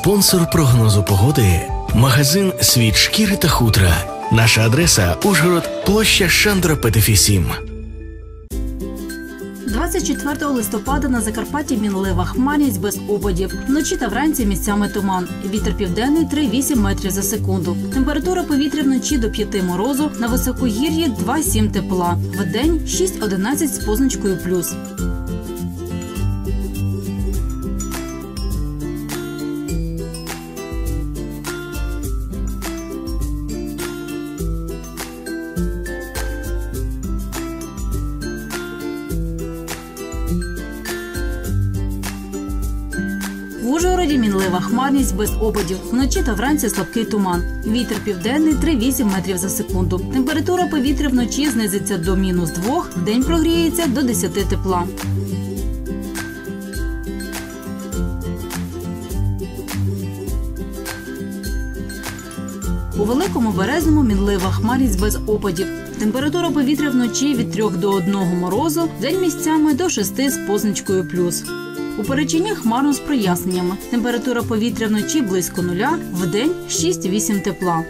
Спонсор прогнозу погоди магазин Світ шкіри та хутра. Наша адреса Ужгород, площа Шандра Петефі 7. 24 листопада на Закарпатті мінлива хмарність без опадів. Вночі та вранці місцями туман. Вітер південний 3,8 метрів за секунду. Температура повітря вночі до 5 морозу, на високогір'ї 2,7 тепла. Вдень 6-11 з позначкою плюс. В мінлива хмарність без опадів. Вночі та вранці слабкий туман. Вітер південний 3,8 метрів за секунду. Температура повітря вночі знизиться до мінус 2, вдень прогріється до 10 тепла. У великому березному мінлива хмарність без опадів. Температура повітря вночі від 3 до 1 морозу, день місцями до 6 з позначкою плюс. У перечині хмарно з проясненнями. Температура повітря вночі близько нуля, вдень 6-8 тепла.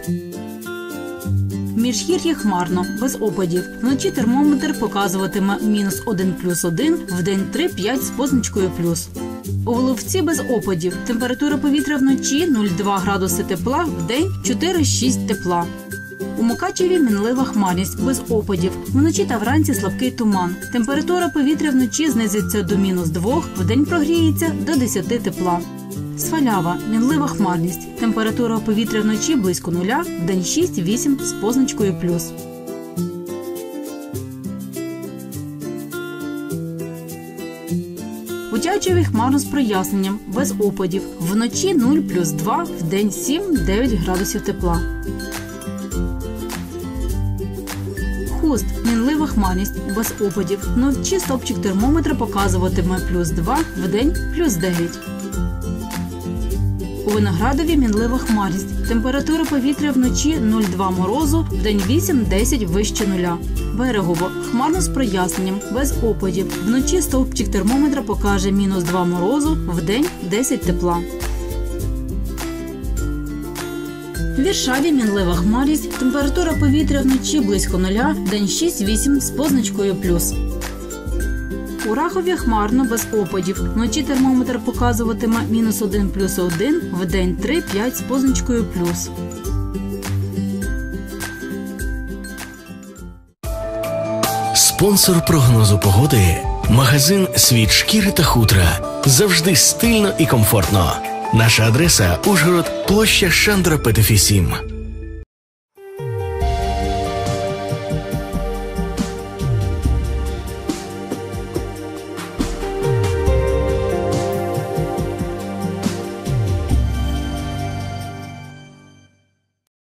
Міжгір'ї хмарно, без опадів. Вночі термометр показуватиме мінус 1 плюс 1, вдень 3-5 з позначкою плюс. У Головці без опадів. Температура повітря вночі 0,2 градуси тепла, вдень 4-6 тепла. У Мукачеві мінлива хмарність без опадів. Вночі та вранці слабкий туман. Температура повітря вночі знизиться до мінус 2, вдень прогріється до 10 тепла. Свалява мінлива хмарність. Температура повітря вночі близько нуля, вдень 6-8 з позначкою плюс. У Тячеві хмарно з проясненням, без опадів. Вночі 0 плюс 2, вдень 7-9 градусів тепла. Хуст мінлива хмарність без опадів. Вночі стопчик термометра показуватиме плюс 2, вдень плюс 9. У Виноградові мінлива хмарність. Температура повітря вночі 0,2 морозу, вдень 8-10 вище нуля. Берегово хмарно з проясненням, без опадів. Вночі стовпчик термометра покаже мінус 2 морозу, вдень 10 тепла. В Віршаві мінлива хмарність, температура повітря вночі близько нуля, день 6-8 з позначкою плюс. У Рахові хмарно без опадів. Вночі термометр показуватиме мінус 1 плюс 1, вдень 3-5 з позначкою плюс. Спонсор прогнозу погоди магазин Світ шкіри та хутра. Завжди стильно і комфортно. Наша адреса Ужгород, площа Шандра Петефі 7.